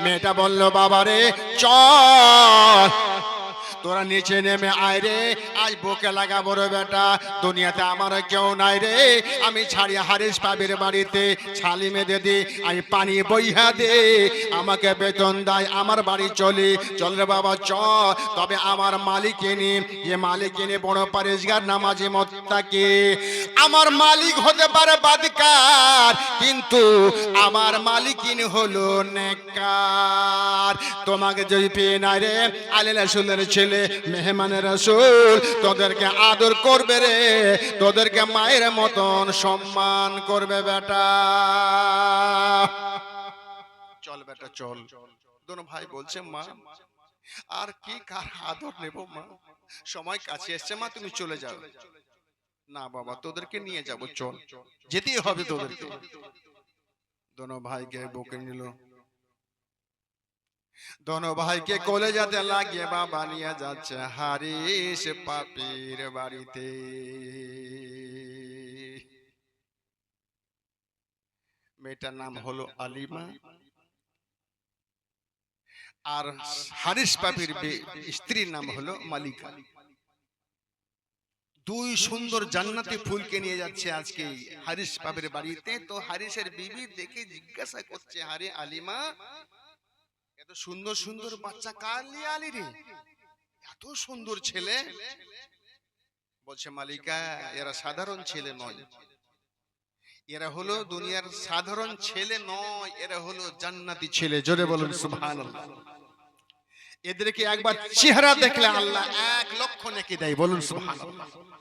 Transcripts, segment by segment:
মেয়েটা বলল বাবারে চল। তোরা নিচে নেমে আয় রে। আজ বুকে লাগাবো রে বেটা। দুনিয়াতে আমার কেউ নাই রে। আমি ছাড়ি হারিস পাবির বাড়িতে ছালি মেদে দি, আমি পানি বইহা দে। আমাকে বেতন দেয় আমার বাড়ি চলি। চল রে বাবা, চ। তবে আমার মালিকিনি যে মালিকিনি বড় পারেজগার নামাজি মত্তাকে। আমার মালিক হতে পারে বাদকার, কিন্তু আমার মালিকিন হলো নেকার তোমাকে যদি পেয়ে নাই রে আলে রাসুলের ছেলে মেহমানের রাসুল তোদেরকে আদর করবে রে, তোদেরকে মায়ের মতন সম্মান করবে বেটা। চল বেটা, চল। দোনো ভাই বলছে, মা, আর কি কার আদর নেব, মা? সময় কাছে এসছে, মা, তুমি চলে যাও। না বাবা, তোদেরকে নিয়ে যাব, চল। যেতেই হবে তোদেরকে। দোনো ভাইকে বুকে নিল। দোনো ভাইকে কোলে যাতে লাগিয়ে বাবা নিয়ে যাচ্ছে হারিস পাপির বাড়িতে মেয়েটার নাম হলো আলিমা আর হারিস পাপির স্ত্রীর নাম হলো মালিকা দুই সুন্দর জান্নাতি ফুলকে নিয়ে যাচ্ছে আজকে হারিস পাপির বাড়িতে তো হারিসের বিবি দেখে জিজ্ঞাসা করছে হারে আলিমা এত সুন্দর সুন্দর বাচ্চা নিয়ে আলি রে? এত সুন্দর ছেলে। বলছে, মালিকা, এরা সাধারণ ছেলে নয়। এরা হলো দুনিয়ার সাধারণ ছেলে নয়। এরা হলো জান্নাতি ছেলে। জোরে বলুন, সুবহানাল্লাহ। এদেরকে একবার চেহারা দেখলে আল্লাহ এক লক্ষ নাকি দেয়। বলুন, সুবহানাল্লাহ।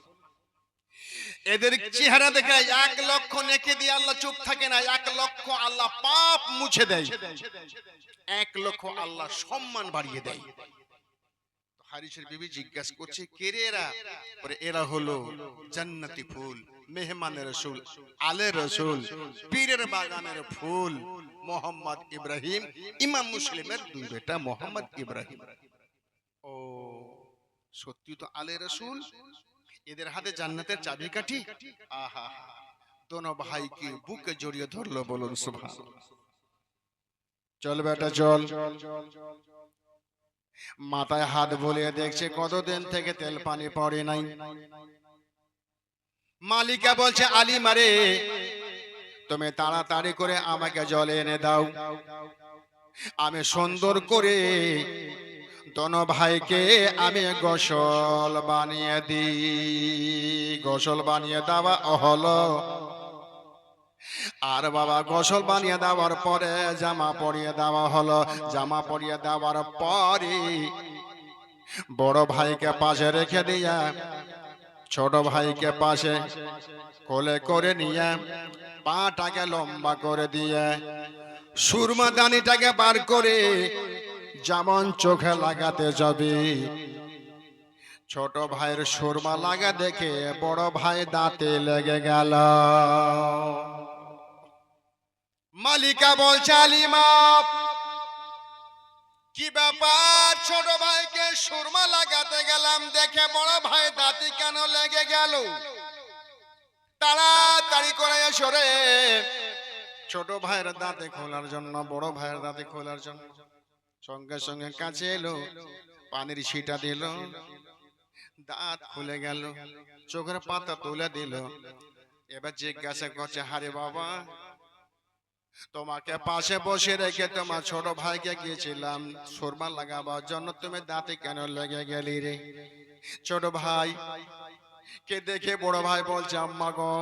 এদের চেহারা দেখে এক লক্ষ নেকে দিয়ে আল্লাহ চুপ থাকে না এক লক্ষ আল্লাহ পাপ মুছে দেয়। এক লক্ষ আল্লাহ সম্মান বাড়িয়ে দেয়। হারিসের বিবি জিজ্ঞাসা করছে কে রে এরা? বলে, এরা হলো জান্নাতি ফুল মেহমানের রসুল আলে রসুল পীরের বাগানের ফুল মোহাম্মদ ইব্রাহিম ইমাম মুসলিমের দুই বেটা মোহাম্মদ ইব্রাহিম। ও সত্যি তো আলে রসুল? এদের হাতে জান্নাতের চাবিকাঠি? আহা, দোনো ভাইকে বুকে জড়িয়ে ধরলো বলুন, সুবহান। চল বেটা, চল। মাথায় হাত বলিয়ে দেখছে, কতদিন থেকে তেল পানি পড়ে নাই। মালিকা বলছে, আলী মারে তুমি তাড়াতাড়ি করে আমাকে জল এনে দাও। আমি সুন্দর করে দোনো ভাইকে আমি গোসল বানিয়ে দিই। গোসল বানিয়ে দেওয়া হলো। আর বাবা গোসল বানিয়ে দেওয়ার পরে জামা পরিয়ে দেওয়া হলো। জামা পরিয়ে দেওয়ার পরে বড় ভাইকে পাশে রেখে দিয়া, ছোট ভাইকে পাশে কোলে করে নিয়ে পাটাকে লম্বা করে দিয়ে, সুরমা দানিটাকে বার করে যেমন চোখে লাগাতে যাবে। ছোট ভাইয়ের সুরমা লাগা দেখে বড় ভাই দাঁতে লেগে গেল। মালিকা বলছে, আলিমা, কি ব্যাপার? ছোট ভাইকে সুরমা লাগাতে গেলাম দেখে বড় ভাই দাঁতি কেন লেগে গেল? তাড়াতাড়ি করে এসো রে। ছোট ভাইয়ের দাঁতে খোলার জন্য, বড় ভাইয়ের দাঁতে খোলার জন্য। সঙ্গে সঙ্গে কাছে এলো পানির ছিটা দিল দাঁত খুলে গেল চোখের পাতা তুলে দিল। এবার জিজ্ঞাসা করছে হারে বাবা তোমাকে পাশে বসে রেখে তোমার ছোট ভাইকে গিয়েছিলাম। সুরমা লাগাবার জন্য তুমি দাঁতে কেন লেগে গেলি রে? ছোট ভাই কে দেখে বড় ভাই বলছে আম্মা গো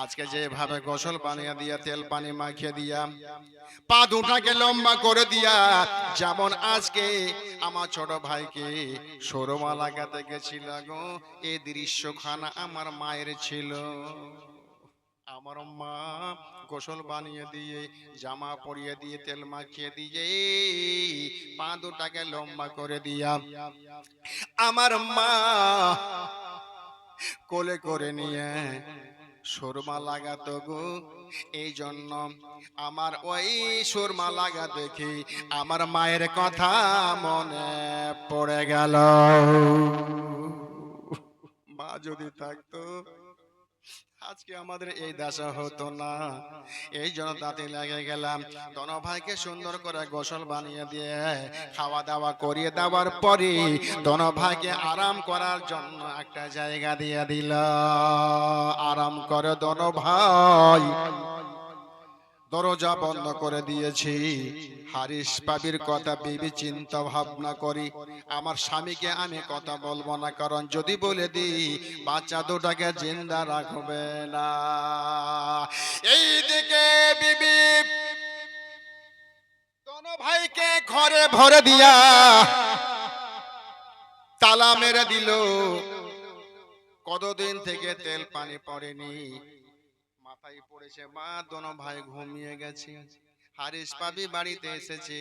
আজকে যেভাবে গোসল বানিয়ে দিয়া তেল পানি মাখিয়ে দিয়া পা দুটাকে লম্বা করে দিয়া। যেমন আজকে আমার ছোট ভাইকে সরমা লাগাতে গেছিল গো এই দৃশ্যখানা আমার মায়ের ছিল। আমার মা গোসল বানিয়ে দিয়ে জামা পরিয়ে দিয়ে তেল মাখিয়ে দিয়ে পা দুটাকে লম্বা করে দিয়া। আমার মা কোলে করে নিয়ে সুরমা লাগাতো গো এই জন্য আমার ওই সুরমা লাগা দেখি আমার মায়ের কথা মনে পড়ে গেল। মা যদি থাকতো আজকে আমাদের এই দশা হতো না। এই জন্য দাঁতে লেগে গেলাম। দন ভাইকে সুন্দর করে গোসল বানিয়ে দিয়ে খাওয়া দাওয়া করিয়ে দেওয়ার পরে দন ভাইকে আরাম করার জন্য একটা জায়গা দিয়ে দিল। আরাম করে দন ভাই। দরজা বন্ধ করে দিয়েছি। হারিস পাবির কথা বিবি চিন্তা ভাবনা করি। আমার স্বামীকে আমি কথা বলব না, কারণ যদি বলে দিই, বাচ্চা দুটাকে জিন্দা রাখবে না। এইদিকে বিবি ভাইকে ঘরে ভরে দিয়া তালা মেরে দিল। কতদিন থেকে তেল পানি পড়েনি। মাথায় পড়েছে, মা, দোনো ভাই ঘুমিয়ে গেছে। হারিস পাবি বাড়িতে এসেছে।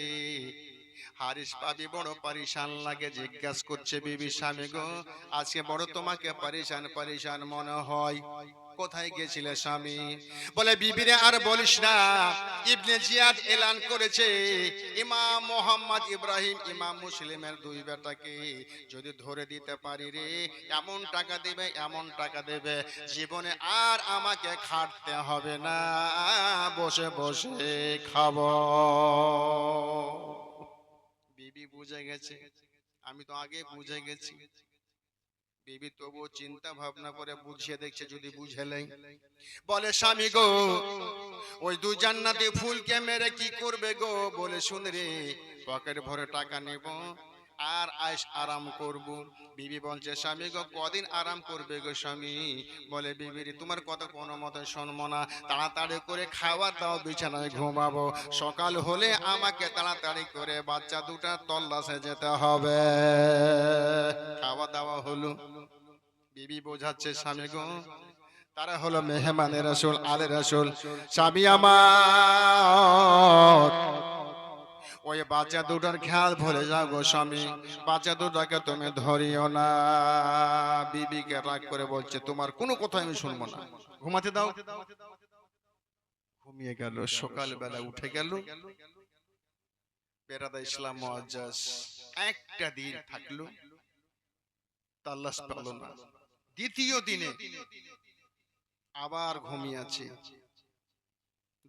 হারিস পাবি বড় পরিশান লাগে, জিজ্ঞাসা করছে বিবি স্বামী গো, আজকে বড় তোমাকে পরিশান পরিশান মনে হয়। কোথায় গেছিলে স্বামী? বলে, বিবিরে আর বলিস না ইবনে জিয়াদ এলান করেছে, ইমাম মোহাম্মদ ইব্রাহিম, ইমাম মুসলিমের দুই বেটাকে যদি ধরে দিতে পারি রে, এমন টাকা দেবে, এমন টাকা দেবে, জীবনে আর আমাকে খাটতে হবে না, বসে বসে খাব। বিবি বুঝে গেছে, আমি তো আগে বুঝে গেছি। বিবি তবু চিন্তা ভাবনা করে বুঝিয়ে দেখছে যদি বুঝেলেই বলে স্বামী গো ওই দুই জান্নাতি ফুলকে মেরে কি করবে গো? বলে শুন রে পকেট ভরে টাকা নেব আর আইস আরাম করব? বিবি বলছে, স্বামী গো, কদিন আরাম করবে গো স্বামী? বলে বিবির তোমার কত কোনো মতে শুনব না। তাড়াতাড়ি করে খাওয়া দাও, বিছানায় ঘুমাবো। সকাল হলে আমাকে তাড়াতাড়ি করে বাচ্চা দুটা তল্লাশে যেতে হবে। খাওয়া দাওয়া হলো। বিবি বোঝাচ্ছে, স্বামী গো, তারা হলো মেহমানের রসুল, আলের রসুল। স্বামী আমার ওই বাচ্চা দুটার খেয়াল ভুলে যাও গো স্বামী। বাচ্চা দুটাকে তুমি ধরিও না। বিবিকে রাগ করে বলছে, তোমার কোনো কথা আমি শুনব না। ঘুমাতে দাও। ঘুমিয়ে গেল, সকালবেলা উঠে গেল। বেরাদা ইসলাম মুআজ্জাজ একটা দিন থাকল তাল্লাশ পেল না। দ্বিতীয় দিনে আবার ঘুমিয়ে আছে।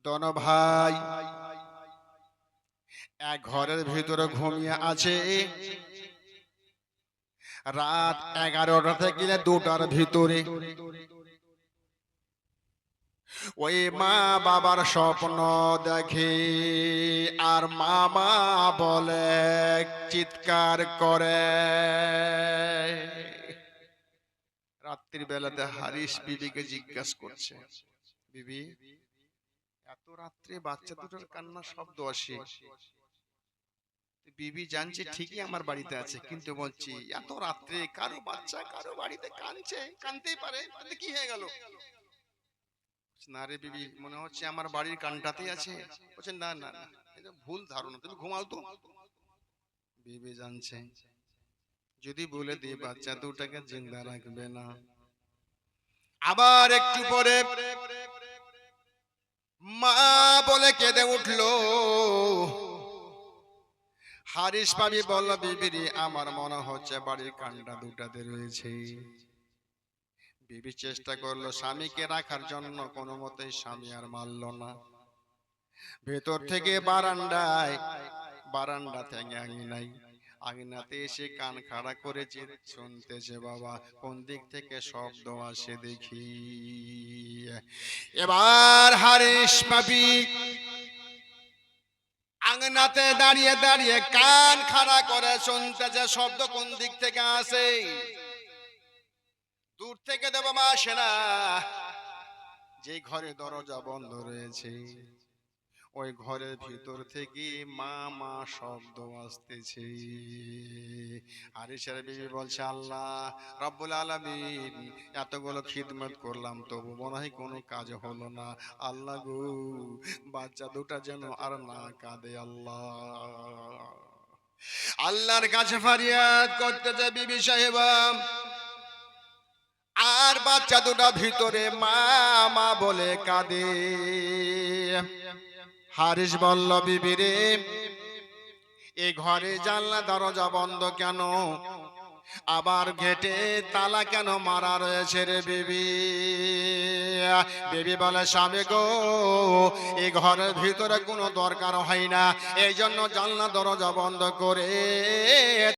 দন ভাই এক ঘরের ভিতরে ঘুমিয়ে আছে। রাত এগারোটা থেকে দুটার ভিতরে। ওই মা বাবার স্বপ্ন দেখে আর মামা বলে চিৎকার করে। রাত্রির বেলাতে হারিস বিবিকে জিজ্ঞাসা করছে, বিবি এত রাত্রে বাচ্চা দুটোর কান্না শব্দ আসে। বিবি জানছে ঠিকই আমার বাড়িতে আছে কিন্তু বলছি এত রাত্রে কারও বাচ্চা কারও বাড়িতে কানছে কানতেই পারে কি হয়ে গেল? না রে বিবি মনে হচ্ছে আমার বাড়ির কানটাতেই আছে। বলছে না না না এটা ভুল ধারণা তুমি ঘুমাও তো। বিবি জানছে যদি বলে দিই বাচ্চা দুটাকে জিন্দা রাখবে না। আবার একটু পরে মা বলে কেঁদে উঠল, হারিস পাবি বলল, বিবিরি, আমার মনে হচ্ছে বাড়ির কান্ডা দুটাতে রয়েছে। বিবি চেষ্টা করল স্বামীকে রাখার জন্য, কোনো মতেই স্বামী আর মানল না। ভেতর থেকে বারান্দায়, বারান্দা থেকে আঙিনাই আঙিনাতে এসে কান খাড়া করেছে শুনতেছে, বাবা, কোন দিক থেকে শব্দ আসে দেখি? এবার হারিস পাবি আঙনাতে দাঁড়িয়ে দাঁড়িয়ে কান খাড়া করে শুনতেছে, শব্দ কোন দিক থেকে আসে? দূর থেকে দেব মা আসে না যে ঘরে দরজা বন্ধ রয়েছে। ওই ঘরের ভিতর থেকে মা মা শব্দ আসতেছে। আর আরিসের বিবি বলছে আল্লাহ রব্বুল আলামিন এতগুলো খিদমত করলাম তবু মনে হয় কোনো কাজ হলো না। আল্লাহ গো বাচ্চা দুটা যেন আর না কাঁদে আল্লাহ। আল্লাহর কাছে ফারিয়াদ করতেছে বিবি সাহেবা। আর বাচ্চা দুটা ভিতরে মা মা বলে কাঁদে। হারিস বলল, বিবিরে, এ ঘরে জানলা দরজা বন্ধ কেন? আবার ঘেটে তালা কেন মারা রয়েছে রে বিবি? বেবি বলে, স্বামী গো এই ঘরের ভিতরে কোনো দরকার হয় না। এই জন্য জানলা দরজা বন্ধ করে